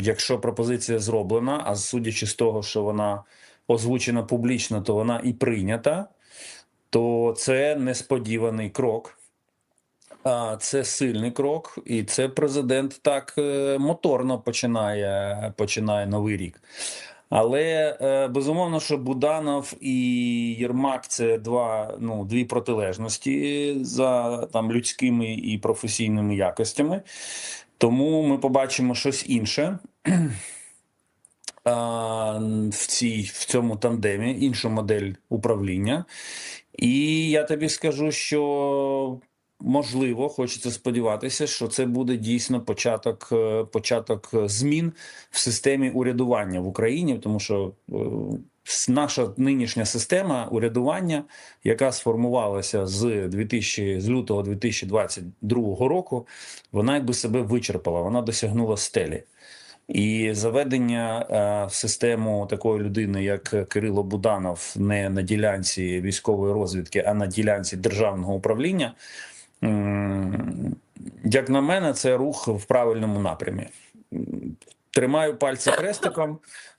якщо пропозиція зроблена, а судячи з того, що вона озвучена публічно, то вона і прийнята, то це несподіваний крок. Це сильний крок, і це президент так е, моторно починає, починає новий рік. Але е, безумовно, що Буданов і Єрмак це два ну дві протилежності за там людськими і професійними якостями. Тому ми побачимо щось інше в цій в цьому тандемі, іншу модель управління. І я тобі скажу, що можливо, хочеться сподіватися, що це буде дійсно початок, е, початок змін в системі урядування в Україні, тому що е, наша нинішня система урядування, яка сформувалася з 2000, з лютого 2022 року, вона якби себе вичерпала, вона досягнула стелі. І заведення е, в систему такої людини, як Кирило Буданов, не на ділянці військової розвідки, а на ділянці державного управління, як на мене, це рух в правильному напрямі. Тримаю пальці хрестиком.